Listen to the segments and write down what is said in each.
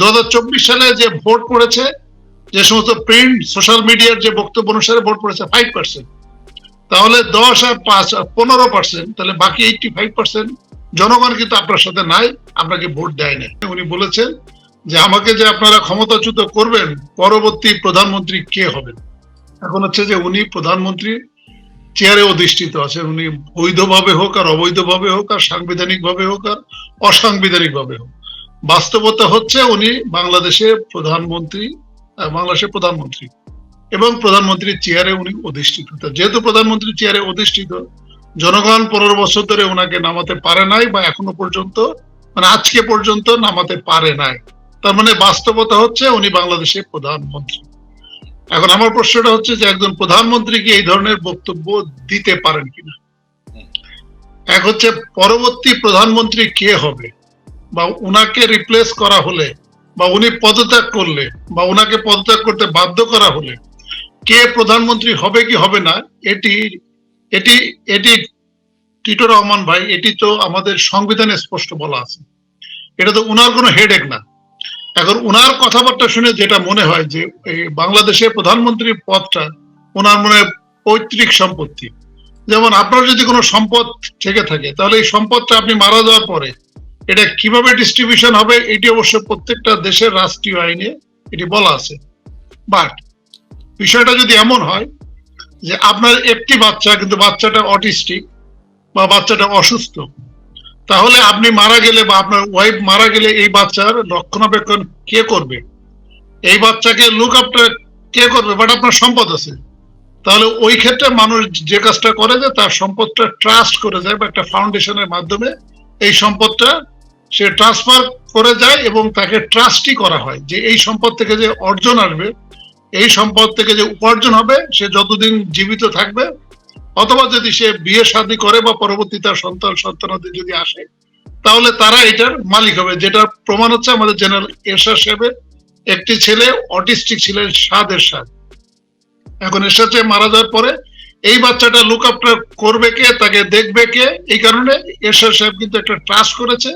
দু সালে যে ভোট পড়েছে, যে সমস্ত প্রিন্ট সোশ্যাল মিডিয়ার যে বক্তব্য অনুসারে ভোট পড়েছে ফাইভ পার্সেন্ট তাহলে দশ আর পাঁচ আর পনেরো পার্সেন্ট তাহলে বাকি এইটটি ফাইভ পার্সেন্ট জনগণ কিন্তু আপনার সাথে নাই আপনাকে ভোট দেয় না উনি বলেছেন যে আমাকে যে আপনারা ক্ষমতাচ্যুত করবেন, পরবর্তী প্রধানমন্ত্রী কে হবেন? এখন হচ্ছে যে উনি প্রধানমন্ত্রী চেয়ারে অধিষ্ঠিত আছেন। উনি বৈধভাবে হোক আর অবৈধভাবে হোক আর সাংবিধানিক ভাবে হোক আর অসাংবিধানিক ভাবে হোক। বাস্তবতা হচ্ছে উনি বাংলাদেশের প্রধানমন্ত্রী বাংলাদেশের প্রধানমন্ত্রী এবং প্রধানমন্ত্রীর চেয়ারে উনি অধিষ্ঠিত। যেহেতু প্রধানমন্ত্রী চেয়ারে অধিষ্ঠিত, জনগণ পনেরো বছর ধরে ওনাকে নামাতে পারে নাই বা এখনও পর্যন্ত মানে আজকে পর্যন্ত নামাতে পারে নাই। তার মানে বাস্তবতা হচ্ছে উনি বাংলাদেশের প্রধানমন্ত্রী। এখন আমার প্রশ্নটা হচ্ছে যে একজন প্রধানমন্ত্রী কি এই ধরনের বক্তব্য দিতে পারেন কিনা? এক হচ্ছে পরবর্তী প্রধানমন্ত্রী কে হবে? বা উনাকে রিপ্লেস করা হলে, বা উনি পদত্যাগ করলে, বা উনাকে পদত্যাগ করতে বাধ্য করা হলে, কে প্রধানমন্ত্রী হবে কি হবে না, এটি এটি এটি টিটো রহমান ভাই, এটি তো আমাদের সংবিধানে স্পষ্ট বলা আছে। এটা তো উনার কোনো হেডেক না। এখন উনার কথাবার্তা শুনে যেটা মনে হয় যে, এই বাংলাদেশের প্রধানমন্ত্রীর পদটা ওনার মনে পৈতৃক সম্পত্তি। যেমন আপনার যদি কোনো সম্পদ থেকে থাকে, তাহলে এই সম্পদটা আপনি মারা যাওয়ার পরে এটা কীভাবে ডিস্ট্রিবিউশন হবে, এটি অবশ্য প্রত্যেকটা দেশের রাষ্ট্রীয় আইনে এটি বলা আছে। বাট বিষয়টা যদি এমন হয় যে আপনার একটি বাচ্চা কিন্তু বাচ্চাটা অটিস্টিক বা বাচ্চাটা অসুস্থ, তাহলে আপনি মারা গেলে বা আপনার ওয়াইফ মারা গেলে এই বাচ্চার রক্ষণাবেক্ষণ কে করবে? এই বাচ্চাকে লুক আপটা কে করবে? বাট আপনার সম্পদ আছে। তাহলে ওই ক্ষেত্রে মানুষ যে কাজটা করে যে তার সম্পদটা ট্রাস্ট করে যায় বা একটা ফাউন্ডেশনের মাধ্যমে এই সম্পদটা সে ট্রান্সফার করে যায় এবং তাকে ট্রাস্টি করা হয় যে এই সম্পদ থেকে যে অর্জন আসবে, এই সম্পদ থেকে যে উপার্জন হবে, সে যতদিন জীবিত থাকবে, অথবা যদি সে বিয়ে শাদী করে বা পরবর্তী তার সন্তান সন্তানাদি যদি আসে, তাহলে তারা এটার মালিক হবে। যেটা প্রমাণ হচ্ছে আমাদের জেনারেল এরশাদ সাহেবের একটি ছেলে অটিস্টিক ছিলেন সাদ এরশাদ। এখন এরশাদ সাহেব মারা যাওয়ার পরে এই বাচ্চাটা লুক আপটা করবে কে, তাকে দেখবে কে? এই কারণে এরশাদ সাহেব কিন্তু একটা ট্রাস্ট করেছে।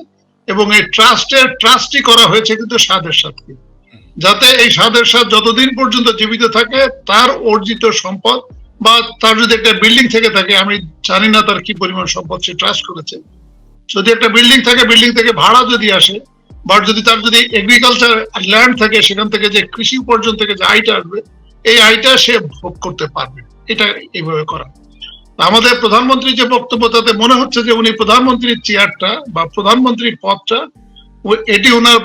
এবং এই ট্রাস্টের ট্রাস্টই করা হয়েছে কিন্তু সাদের সাথে যাতে এই সাদের সাথ যতদিন পর্যন্ত জীবিত থাকে, তার অর্জিত সম্পদ বা তার যদি একটা বিল্ডিং থেকে থাকে, আমি জানি না তার কি পরিমাণ সম্পদ সে ট্রাস্ট করেছে। যদি একটা বিল্ডিং থাকে, বিল্ডিং থেকে ভাড়া যদি আসে, বা যদি তার যদি এগ্রিকালচার ল্যান্ড থাকে, সেখান থেকে যে কৃষি উপার্জন থেকে যে আয়টা আসবে, এই আয়টা সে ভোগ করতে পারবে। এটা এইভাবে করা। আমাদের প্রধানমন্ত্রী যে বক্তব্য, তাতে মনে হচ্ছে যে উনি প্রধানমন্ত্রীর চেয়ারটা বা প্রধানমন্ত্রীর পদটা এটি ওনার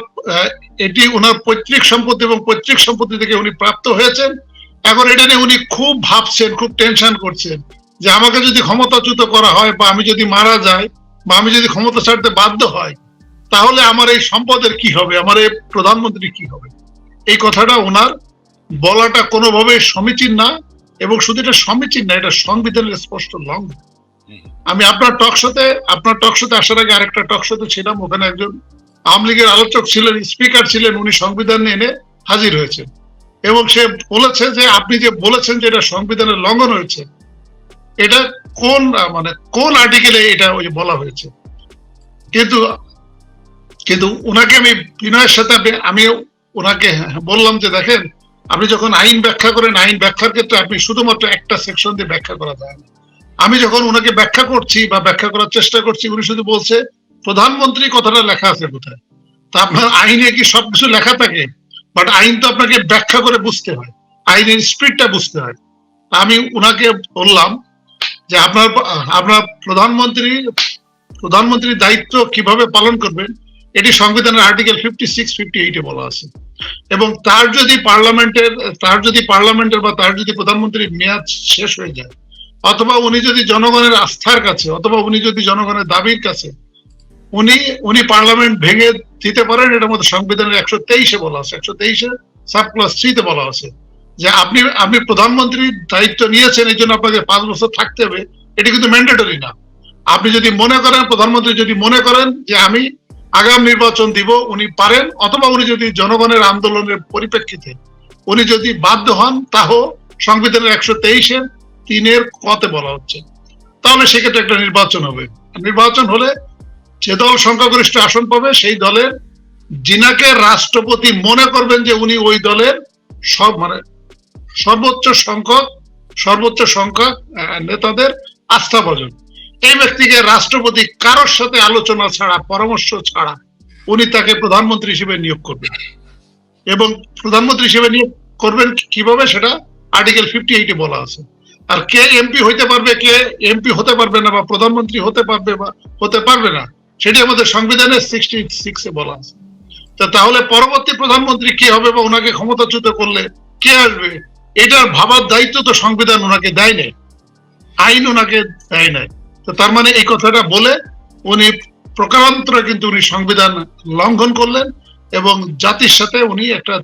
এটি ওনার পৈতৃক সম্পত্তি এবং পৈতৃক সম্পত্তি থেকে উনি প্রাপ্ত হয়েছেন। এখন এটা নিয়ে উনি খুব ভাবছেন, খুব টেনশন করছেন যে আমাকে যদি ক্ষমতাচ্যুত করা হয় বা আমি যদি মারা যাই বা আমি যদি ক্ষমতা ছাড়তে বাধ্য হয়, তাহলে আমার এই সম্পদের কি হবে? আমার এই প্রধানমন্ত্রী কি হবে? এই কথাটা ওনার বলাটা কোনোভাবে সমীচীন না। এবং শুধু এটা সমীচীন না এটা সংবিধানের স্পষ্ট লঙ্ঘন। আমি আপনার টক শোতে আপনার টক শোতে আসার আগে আরেকটা টক শোতে ছিলাম ওখানে একজন আওয়ামী লীগের আলোচক ছিলেন স্পিকার ছিলেন উনি সংবিধান এনে হাজির হয়েছেন। এবং সে বলেছে যে আপনি যে বলেছেন যে এটা সংবিধানের লঙ্ঘন হয়েছে এটা কোন মানে কোন আর্টিকেলে এটা ওই বলা হয়েছে? কিন্তু কিন্তু ওনাকে আমি বিনয়ের সাথে আমি- আমি ওনাকে বললাম যে দেখেন আপনি যখন আইন ব্যাখ্যা করেন, আইন ব্যাখ্যার ক্ষেত্রে আপনি শুধুমাত্র একটা সেকশন দিয়ে ব্যাখ্যা করা যায় না। আমি যখন ওনাকে ব্যাখ্যা করছি বা ব্যাখ্যা করার চেষ্টা করছি, উনি শুধু বলছে, প্রধানমন্ত্রী কথাটা লেখা আছে কোথায়? তা আপনার আইনে কি সবকিছু লেখা থাকে? বাট আইন তো আপনাকে ব্যাখ্যা করে বুঝতে হয়। আইনের স্পিডটা বুঝতে হয়। আমি উনাকে বললাম যে, আপনার আপনার প্রধানমন্ত্রী, প্রধানমন্ত্রীর দায়িত্ব কীভাবে পালন করবেন? এটি সংবিধানের আর্টিকেল ফিফটি সিক্স ফিফটি এইটে বলা আছে। এবং তার যদি পার্লামেন্টের, তার যদি পার্লামেন্টের বা তার যদি প্রধানমন্ত্রীর মেয়াদ শেষ হয়ে যায়, অথবা উনি যদি জনগণের আস্থার কাছে, অথবা উনি যদি জনগণের দাবির কাছে, উনি উনি পার্লামেন্ট ভেঙে দিতে পারেন, এটার মধ্যে সংবিধানের একশো তেইশে বলা আছে। একশো তেইশে সাব ক্লাস থ্রিতে বলা আছে যে আপনি আপনি প্রধানমন্ত্রীর দায়িত্ব নিয়েছেন, এই জন্য আপনাকে পাঁচ বছর থাকতে হবে, এটি কিন্তু ম্যান্ডেটরি না। আপনি যদি মনে করেন, প্রধানমন্ত্রী যদি মনে করেন যে আমি আগাম নির্বাচন দিব, উনি পারেন, অথবা উনি যদি জনগণের আন্দোলনের পরিপ্রেক্ষিতে উনি যদি বাধ্য হন তাও সংবিধানের একশো তেইশের তিনের কতে বলা হচ্ছে। তাহলে সেক্ষেত্রে একটা নির্বাচন হবে। নির্বাচন হলে যে দল সংখ্যাগরিষ্ঠ আসন পাবে, সেই দলের জিনাকে রাষ্ট্রপতি মনে করবেন যে উনি ওই দলের সব মানে সর্বোচ্চ সংখ্যক সর্বোচ্চ সংখ্যক নেতাদের আস্থা ভজন এই ব্যক্তিকে রাষ্ট্রপতি, কারোর সাথে আলোচনা ছাড়া, পরামর্শ ছাড়া, উনি তাকে প্রধানমন্ত্রী হিসেবে নিয়োগ করবেন। এবং প্রধানমন্ত্রী হিসেবে নিয়োগ করবেন কীভাবে সেটা? আর্টিকেল ফিফটি এইটে বলা আছে। আর কে এমপি হইতে পারবে, কে এমপি হতে পারবে না, বা প্রধানমন্ত্রী হতে পারবে বা হতে পারবে না, সেটি আমাদের সংবিধানের সিক্সটি সিক্সে বলা আছে। তাহলে পরবর্তী প্রধানমন্ত্রী কি হবে বা ওনাকে ক্ষমতাচ্যুত করলে কে আসবে, এটার ভাবার দায়িত্ব তো সংবিধান ওনাকে দেয় নাই। আইন ওনাকে দেয় নাই। তার মানে এই কথাটা বলে উনি প্রকারান্তরে কিন্তু উনি সংবিধান লঙ্ঘন করলেন এবং জাতির সাথে উনি একটা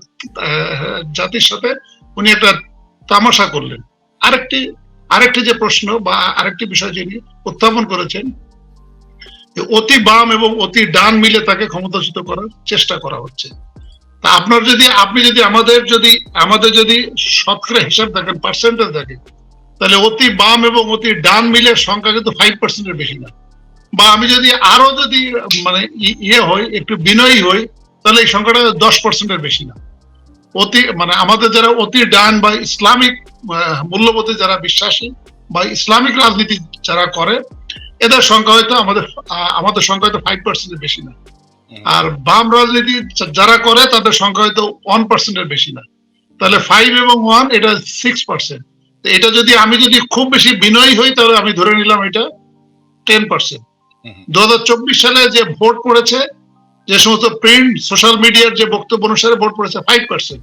জাতির সাথে উনি একটা তামাশা করলেন। আরেকটি আরেকটি যে প্রশ্ন বা আরেকটি বিষয় যিনি উত্থাপন করেছেন অতি বাম এবং অতি ডান মিলে তাকে ক্ষমতাচ্যুত করার চেষ্টা করা হচ্ছে। তা আপনার যদি, আপনি যদি আমাদের যদি আমাদের যদি শতকরা হিসাব দেখেন পার্সেন্টেজ দেখেন তাহলে অতি বাম এবং অতি ডান মিলে সংখ্যা কিন্তু ফাইভ পার্সেন্টের বেশি না। বা আমি যদি আরও যদি মানে ইয়ে হই একটু বিনয়ী হই তাহলে এই সংখ্যাটা দশ পার্সেন্টের বেশি না। অতি মানে আমাদের যারা অতি ডান বা ইসলামিক মূল্যবোধে যারা বিশ্বাসী বা ইসলামিক রাজনীতি যারা করে এদের সংখ্যা হয়তো আমাদের আমাদের সংখ্যা হয়তো ফাইভ পার্সেন্টের বেশি না। আর বাম রাজনীতি যারা করে তাদের সংখ্যা হয়তো ওয়ান পার্সেন্টের বেশি না। তাহলে ফাইভ এবং ওয়ান এটা সিক্স পার্সেন্ট এটা যদি আমি যদি খুব বেশি বিনয়ী হই তাহলে আমি ধরে নিলাম এটা টেন পার্সেন্ট। দু সালে যে ভোট পড়েছে যে সমস্ত প্রিন্ট সোশ্যাল মিডিয়ার যে বক্তব্য অনুসারে ভোট পড়েছে ফাইভ পার্সেন্ট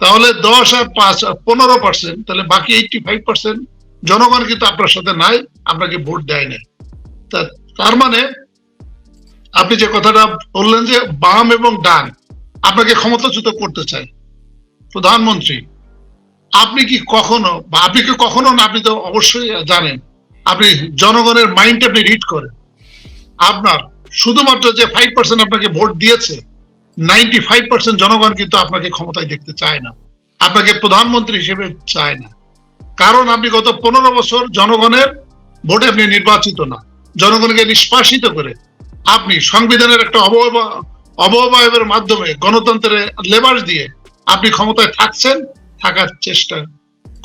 তাহলে দশ আর পাঁচ আর পনেরো পার্সেন্ট তাহলে বাকি এইটটি ফাইভ পার্সেন্ট জনগণ কিন্তু আপনার সাথে নাই আপনাকে ভোট দেয় না তা তার মানে আপনি যে কথাটা বললেন যে বাম এবং ডান আপনাকে ক্ষমতাচ্যুত করতে চায় প্রধানমন্ত্রী আপনি কি কখনো, বা আপনি কি কখনো না, আপনি তো অবশ্যই জানেন, আপনি জনগণের মাইন্ড আপনি রিড করেন। আপনার শুধুমাত্র যে ফাইভ পার্সেন্ট আপনাকে ভোট দিয়েছে নাইনটি ফাইভ পার্সেন্ট জনগণ কিন্তু আপনাকে ক্ষমতায় দেখতে চায় না, আপনাকে প্রধানমন্ত্রী হিসেবে চায় না। কারণ আপনি গত পনেরো বছর জনগণের ভোটে আপনি নির্বাচিত না, জনগণকে নিষ্পাসিত করে আপনি সংবিধানের একটা অবয়ব অবয়বের মাধ্যমে গণতন্ত্রের লেবার দিয়ে আপনি ক্ষমতায় থাকছেন থাকার চেষ্টা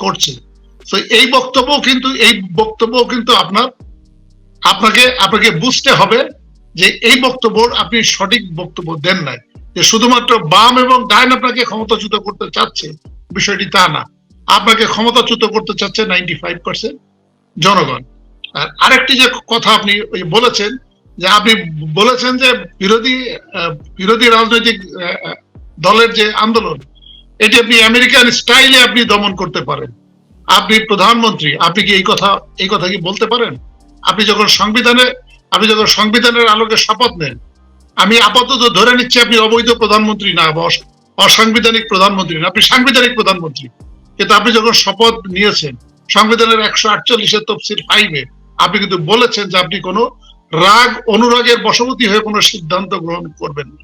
করছে। তো এই বক্তব্য কিন্তু, এই বক্তব্য কিন্তু আপনার, আপনাকে আপনাকে বুঝতে হবে যে এই বক্তব্য আপনি সঠিক বক্তব্য দেন নাই। যে শুধুমাত্র বাম এবং ডাইন আপনাকে ক্ষমতাচ্যুত করতে চাচ্ছে, বিষয়টি তা না। আপনাকে ক্ষমতাচ্যুত করতে চাচ্ছে নাইনটি ফাইভ পার্সেন্ট জনগণ। আর আরেকটি যে কথা আপনি বলেছেন, যে আপনি বলেছেন যে বিরোধী বিরোধী রাজনৈতিক দলের যে আন্দোলন এটি আপনি আমেরিকান স্টাইলে আপনি দমন করতে পারেন। আপনি প্রধানমন্ত্রী, আপনি কি এই কথা এই কথা কি বলতে পারেন? আপনি যখন সংবিধানে, আপনি যখন সংবিধানের আলোকে শপথ নেন, আমি আপাতত ধরে নিচ্ছি আপনি অবৈধ প্রধানমন্ত্রী না বা অসাংবিধানিক প্রধানমন্ত্রী না, আপনি সাংবিধানিক প্রধানমন্ত্রী। কিন্তু আপনি যখন শপথ নিয়েছেন, সংবিধানের একশো আটচল্লিশের তফসিল ফাইভে আপনি কিন্তু বলেছেন যে আপনি কোনো রাগ, অনুরাগের বশবর্তী হয়ে কোনো সিদ্ধান্ত গ্রহণ করবেন না।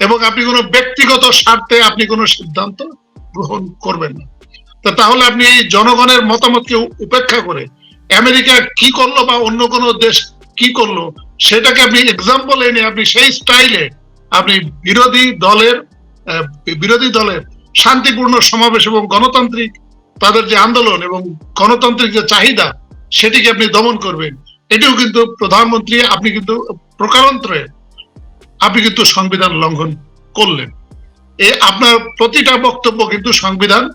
এবং আপনি কোনো ব্যক্তিগত স্বার্থে আপনি কোনো সিদ্ধান্ত গ্রহণ করবেন না। তাহলে আপনি এই জনগণের মতামতকে উপেক্ষা করে আমেরিকা কি করল বা অন্য কোনো দেশ কি করল, সেটাকে আপনি এক্সাম্পল এনে আপনি সেই স্টাইলে আপনি বিরোধী দলের বিরোধী দলের শান্তিপূর্ণ সমাবেশ এবং গণতান্ত্রিক তাদের যে আন্দোলন এবং গণতান্ত্রিক যে চাহিদা, সেটিকে আপনি দমন করবেন। এটিও কিন্তু প্রধানমন্ত্রী, আপনি কিন্তু প্রকারান্তরে আপনি কিন্তু সংবিধান লঙ্ঘন করলেন। এ আপনার প্রতিটা বক্তব্য কিন্তু সংবিধান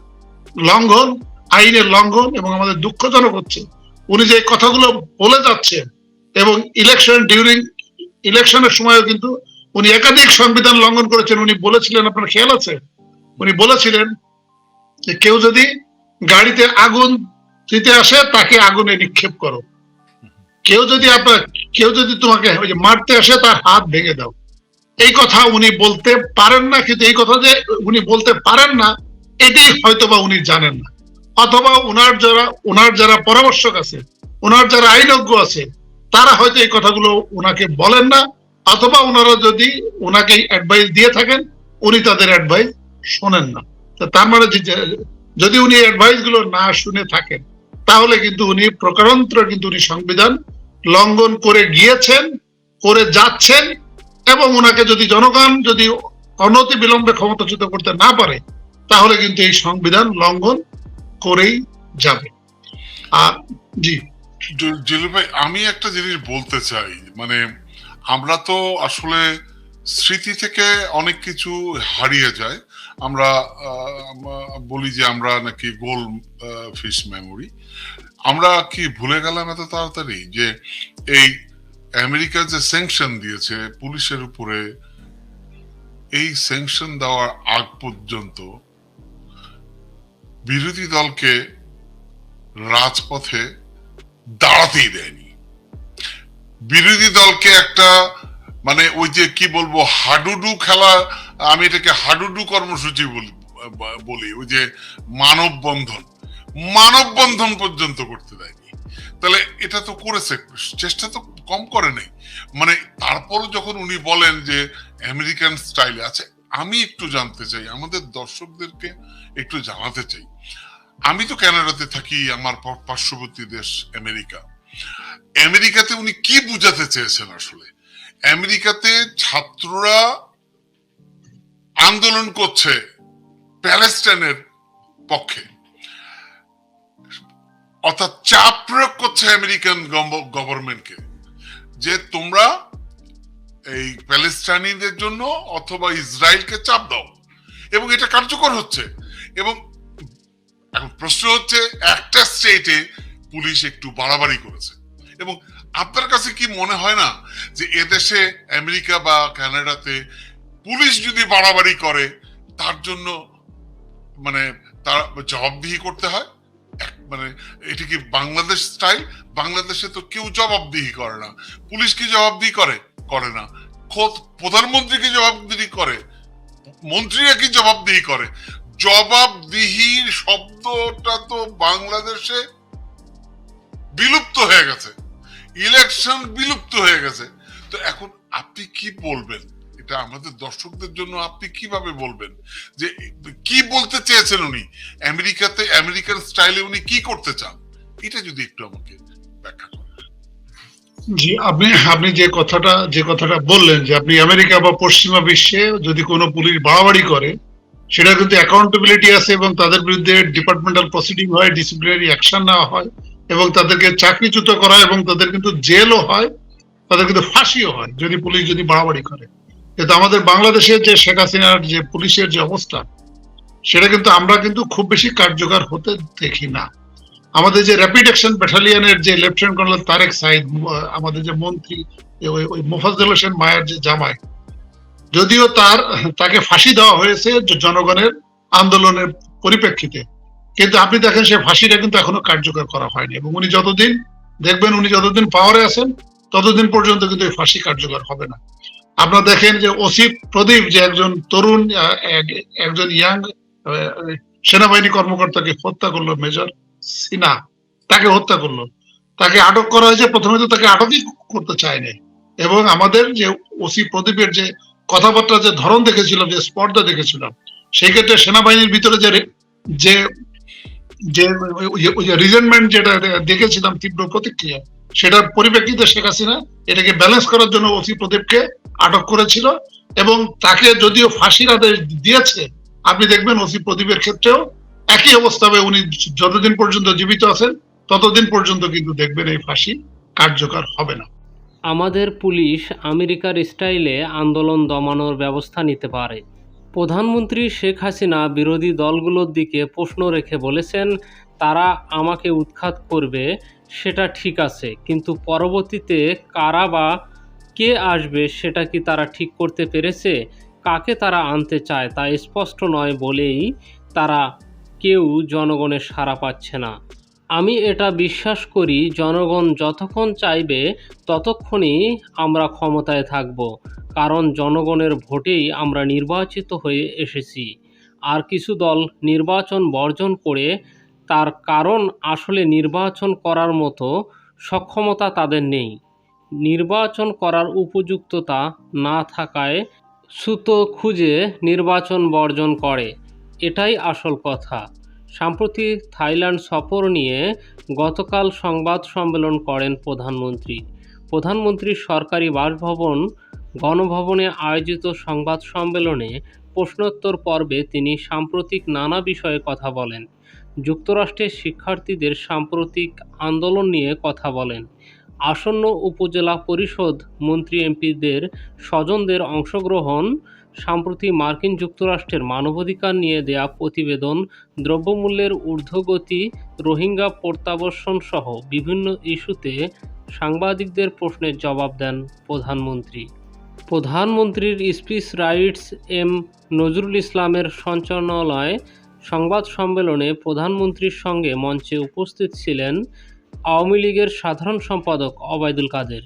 লঙ্ঘন, আইনের লঙ্ঘন এবং আমাদের দুঃখজনক হচ্ছে, উনি যে কথাগুলো বলে যাচ্ছেন এবং ইলেকশন ডিউরিং ইলেকশনের সময়ও কিন্তু উনি একাধিক সংবিধান লঙ্ঘন করেছেন, উনি বলেছিলেন, আপনার খেয়াল আছে? উনি বলেছিলেন যে কেউ যদি গাড়িতে আগুন দিতে আসে, তাকে আগুনে নিক্ষেপ করো। কেউ যদি আপনার, কেউ যদি তোমাকে মারতে আসে, তার হাত ভেঙে দাও। এই কথা উনি বলতে পারেন না, কিন্তু এই কথা যে উনি বলতে পারেন না এটি হয়তো বা উনি জানেন না। অথবা ওনার যারা ওনার যারা পরামর্শক আছে ওনার যারা আইনজ্ঞ আছে, তারা হয়তো এই কথাগুলো ওনাকে বলেন না, অথবা ওনারা যদি ওনাকে অ্যাডভাইস দিয়ে থাকেন, উনি তাদের অ্যাডভাইস শোনেন না। তার মানে যদি উনি অ্যাডভাইসগুলো না শুনে থাকেন, তাহলে কিন্তু উনি প্রকারান্তর কিন্তু উনি সংবিধান লঙ্ঘন করে গিয়েছেন, করে যাচ্ছেন এবং ওনাকে যদি জনগণ যদি অনতি বিলম্বে ক্ষমতাচ্যুত করতে না পারে, তাহলে কিন্তু এই সংবিধান লঙ্ঘন করেই যাবে। আর, জি। জ- জলিল ভাই আমি একটা জিনিস বলতে চাই। মানে আমরা তো আসলে স্মৃতি থেকে অনেক কিছু হারিয়ে যায় আমরা বলি যে আমরা নাকি গোল ফিশ মেমোরি আমরা কি ভুলে গেলাম এত তাড়াতাড়ি যে এই আমেরিকা যে স্যাংশন দিয়েছে পুলিশের উপরে, এই স্যাংশন দেওয়ার আগ পর্যন্ত বিরোধী দলকে রাজপথে দাঁড়াতেই দেয়নি। বিরোধী দলকে একটা মানে ওই যে কি বলব, হাডুডু খেলা, আমি এটাকে হাডুডু কর্মসূচি বলি, ওই যে মানববন্ধন। মানববন্ধন পর্যন্ত করতে দেয়নি। তাহলে এটা তো করেছে, চেষ্টা তো কম করে নেই। মানে তারপরও যখন উনি বলেন যে আমেরিকান স্টাইলে আছে, আমি একটু জানতে চাই, আমাদের দর্শকদেরকে একটু জানাতে চাই। আমি তো কানাডাতে থাকি, আমার পার্শ্ববর্তী দেশ আমেরিকা। আমেরিকাতে উনি কি বুঝাতে চেয়েছেন আসলে? আমেরিকাতে ছাত্ররা আন্দোলন করছে প্যালেস্টাইনের পক্ষে। অর্থাৎ চাপ প্রয়োগ করছে আমেরিকান গভর্নমেন্টকে যে তোমরা এই প্যালেস্টাইনিদের জন্য অথবা ইসরায়েলকে চাপ দাও। এবং এটা কার্যকর হচ্ছে। এবং এখন প্রশ্ন হচ্ছে, একটা স্টেটে পুলিশ একটু বাড়াবাড়ি করেছে। এবং আপনার কাছে কি মনে হয় না যে এদেশে আমেরিকা বা কানাডাতে পুলিশ যদি বাড়াবাড়ি করে, তার জন্য মানে তার জবাবদিহি করতে হয়? মানে এটি কি বাংলাদেশ স্টাইল বাংলাদেশে তো কেউ জবাবদিহি করে না। পুলিশ কি জবাবদিহি করে? করে না। খোদ প্রধানমন্ত্রী কি জবাবদিহি করে? মন্ত্রীরা কি জবাবদিহি করে? জবাবদিহির শব্দটা তো বাংলাদেশে বিলুপ্ত হয়ে গেছে। ইলেকশন বিলুপ্ত হয়ে গেছে। তো এখন আপনি কি বলবেন? এটা আমাদের দর্শকদের জন্য আপনি কীভাবে বলবেন? যে কি বলতে চেয়েছেন উনি? আমেরিকাতে আমেরিকান স্টাইলে উনি কি করতে চান? এটা যদি একটু আমাকে ব্যাখ্যা জি, আপনি আপনি যে কথাটা যে কথাটা বললেন যে আপনি আমেরিকা বা পশ্চিমা বিশ্বে যদি কোনো পুলিশ বাড়াবাড়ি করে সেটা কিন্তু অ্যাকাউন্টেবিলিটি আছে এবং তাদের বিরুদ্ধে ডিপার্টমেন্টাল প্রসিডিং হয় ডিসিপ্লিনারি অ্যাকশন নেওয়া হয় এবং তাদেরকে চাকরিচ্যুত করা এবং তাদের কিন্তু জেলও হয়, তাদের কিন্তু ফাঁসিও হয় যদি পুলিশ যদি বাড়াবাড়ি করে। কিন্তু আমাদের বাংলাদেশের যে শেখ হাসিনার যে পুলিশের যে অবস্থা, সেটা কিন্তু আমরা কিন্তু খুব বেশি কার্যকর হতে দেখি না। আমাদের যে র্যাপিড অ্যাকশন ব্যাটালিয়নের যে লেফটেন্যান্ট কর্নেল তারেক সাইদ, আমাদের যে মন্ত্রী, ওই- মোফাজ্জল হোসেন মায়ের যে জামাই, যদিও তার, তাকে ফাঁসি দেওয়া হয়েছে জনগণের আন্দোলনের পরিপ্রেক্ষিতে, কিন্তু আপনি দেখেন সে ফাঁসিটা কিন্তু এখনও কার্যকর করা হয়নি এবং উনি যতদিন, দেখবেন উনি যতদিন পাওয়ারে আছেন, ততদিন পর্যন্ত কিন্তু এই ফাঁসি কার্যকর হবে না। আপনারা দেখেন যে ওসিফ প্রদীপ যে একজন তরুণ একজন ইয়াং সেনাবাহিনী কর্মকর্তাকে হত্যা করল, মেজর সিনা তাকে হত্যা করল। তাকে আটক করা হয়েছে, প্রথমে তো তাকে আটকই করতে চায়নি। এবং আমাদের যে ওসি প্রদীপের যে কথাবার্তা, যে ধরন দেখেছিলাম, যে স্পর্ধা দেখেছিলাম, সেই ক্ষেত্রে সেনাবাহিনীর ভিতরে যে যে যে যেটা দেখেছিলাম তীব্র প্রতিক্রিয়া সেটার পরিপ্রেক্ষিতে শেখ হাসিনা এটাকে ব্যালেন্স করার জন্য ওসি প্রদীপকে আটক করেছিল এবং তাকে যদিও ফাঁসির আদেশ দিয়েছে, আপনি দেখবেন ওসি প্রদীপের ক্ষেত্রেও একই অবস্থা উনি যতদিন পর্যন্ত জীবিত আছেন, ততদিন পর্যন্ত কিন্তু দেখবেন এই ফাঁসি কার্যকর হবে না। আমাদের পুলিশ আমেরিকার স্টাইলে আন্দোলন দমানোর ব্যবস্থা নিতে পারে। প্রধানমন্ত্রী শেখ হাসিনা বিরোধী দলগুলোর দিকে প্রশ্ন রেখে বলেছেন, তারা আমাকে উৎখাত করবে সেটা ঠিক আছে, কিন্তু পরবর্তীতে কারা বা কে আসবে সেটা কি তারা ঠিক করতে পেরেছে? কাকে তারা আনতে চায় তা স্পষ্ট নয় বলেই তারা কেউ জনগণের সাড়া পাচ্ছে না। আমি এটা বিশ্বাস করি, জনগণ যতক্ষণ চাইবে ততক্ষণই আমরা ক্ষমতায় থাকব, কারণ জনগণের ভোটেই আমরা নির্বাচিত হয়ে এসেছি। আর কিছু দল নির্বাচন বর্জন করে তার কারণ আসলে নির্বাচন করার মতো সক্ষমতা তাদের নেই। নির্বাচন করার উপযুক্ততা না থাকায় সুতো খুঁজে নির্বাচন বর্জন করে, এটাই আসল কথা। সম্প্রতি থাইল্যান্ড সফর নিয়ে গতকাল সংবাদ সম্মেলন করেন প্রধানমন্ত্রী। প্রধানমন্ত্রীর সরকারি বাসভবন গণভবনে আয়োজিত সংবাদ সম্মেলনে প্রশ্নোত্তর পর্বে তিনি সাম্প্রতিক নানা বিষয়ে কথা বলেন। যুক্তরাষ্ট্রের শিক্ষার্থীদের সাম্প্রতিক আন্দোলন নিয়ে কথা বলেন। আসন্ন উপজেলা পরিষদ মন্ত্রী এমপিদের স্বজনদের অংশগ্রহণ, সম্প্রতি মার্কিন যুক্তরাষ্ট্রের মানবাধিকার নিয়ে দেয়া প্রতিবেদন, দ্রব্যমূল্যের ঊর্ধ্বগতি, রোহিঙ্গা প্রত্যাবর্ষণ সহ বিভিন্ন ইস্যুতে সাংবাদিকদের প্রশ্নের জবাব দেন প্রধানমন্ত্রী। প্রধানমন্ত্রীর স্পিচ রাইটস এম নজরুল ইসলামের সঞ্চালনায় সংবাদ সম্মেলনে প্রধানমন্ত্রীর সঙ্গে মঞ্চে উপস্থিত ছিলেন আওয়ামী লীগের সাধারণ সম্পাদক অবায়দুল কাদের,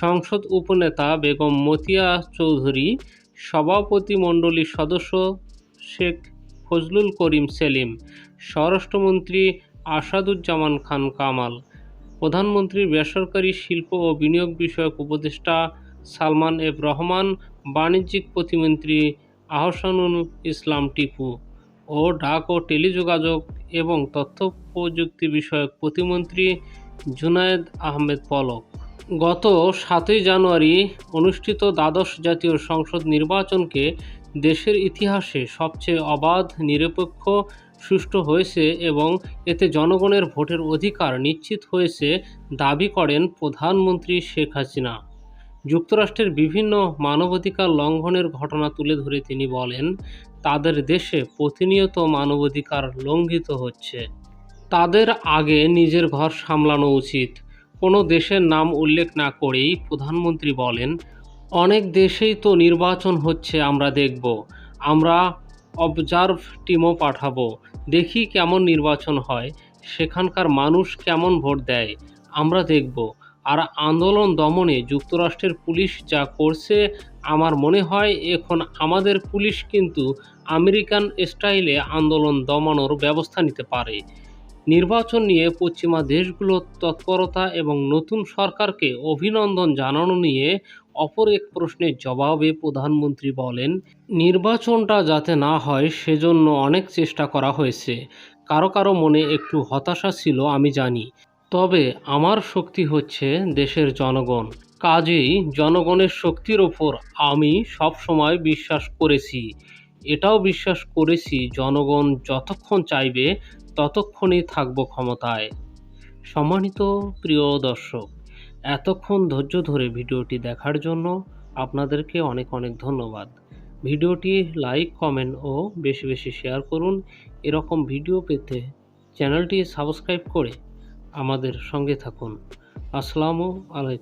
সংসদ উপনেতা বেগম মতিয়া চৌধুরী সভাপতিমণ্ডলীর সদস্য শেখ ফজলুল করিম সেলিম, স্বরাষ্ট্রমন্ত্রী আসাদুজ্জামান খান কামাল, প্রধানমন্ত্রীর বেসরকারি শিল্প ও বিনিয়োগ বিষয়ক উপদেষ্টা সালমান এফ রহমান, বাণিজ্যিক প্রতিমন্ত্রী আহসানুল ইসলাম টিপু। ও ডাক ও টেলিযোগাযোগ এবং তথ্য প্রযুক্তি বিষয়ক প্রতিমন্ত্রী জুনায়েদ আহমেদ পলক। গত সাতই জানুয়ারি অনুষ্ঠিত দ্বাদশ জাতীয় সংসদ নির্বাচনকে দেশের ইতিহাসে সবচেয়ে অবাধ, নিরপেক্ষ, সুষ্ঠু হয়েছে এবং এতে জনগণের ভোটের অধিকার নিশ্চিত হয়েছে দাবি করেন প্রধানমন্ত্রী শেখ হাসিনা। যুক্তরাষ্ট্রের বিভিন্ন মানবাধিকার লঙ্ঘনের ঘটনা তুলে ধরে তিনি বলেন তাদের দেশে প্রতিনিয়ত মানবাধিকার লঙ্ঘিত হচ্ছে। তাদের আগে নিজের ঘর সামলানো উচিত। কোনো দেশের নাম উল্লেখ না করেই প্রধানমন্ত্রী বলেন, অনেক দেশেই তো নির্বাচন হচ্ছে, আমরা দেখব। আমরা অবজার্ভ টিমও পাঠাবো। দেখি কেমন নির্বাচন হয়। সেখানকার মানুষ কেমন ভোট দেয়, আমরা দেখব। আর আন্দোলন দমনে যুক্তরাষ্ট্রের পুলিশ যা করছে, আমার মনে হয় এখন আমাদের পুলিশ কিন্তু আমেরিকান স্টাইলে আন্দোলন দমানোর ব্যবস্থা নিতে পারে। নির্বাচন নিয়ে পশ্চিমা দেশগুলোর তৎপরতা এবং নতুন সরকারকে অভিনন্দন জানানো নিয়ে অপর এক প্রশ্নের জবাবে প্রধানমন্ত্রী বলেন, নির্বাচনটা যাতে না হয় সেজন্য অনেক চেষ্টা করা হয়েছে। কারও কারও মনে একটু হতাশা ছিল, আমি জানি। তবে আমার শক্তি হচ্ছে দেশের জনগণ। কাজেই জনগণের শক্তির ওপর আমি সব সময় বিশ্বাস করেছি। এটাও বিশ্বাস করেছি জনগণ যতক্ষণ চাইবে ততক্ষণই থাকব ক্ষমতায়। সম্মানিত প্রিয় দর্শক, এতক্ষণ ধৈর্য ধরে ভিডিওটি দেখার জন্য আপনাদেরকে অনেক অনেক ধন্যবাদ। ভিডিওটি লাইক, কমেন্ট ও বেশি বেশি শেয়ার করুন। এরকম ভিডিও পেতে চ্যানেলটি সাবস্ক্রাইব করে আমাদের সঙ্গে থাকুন। আসসালামু আলাইকুম।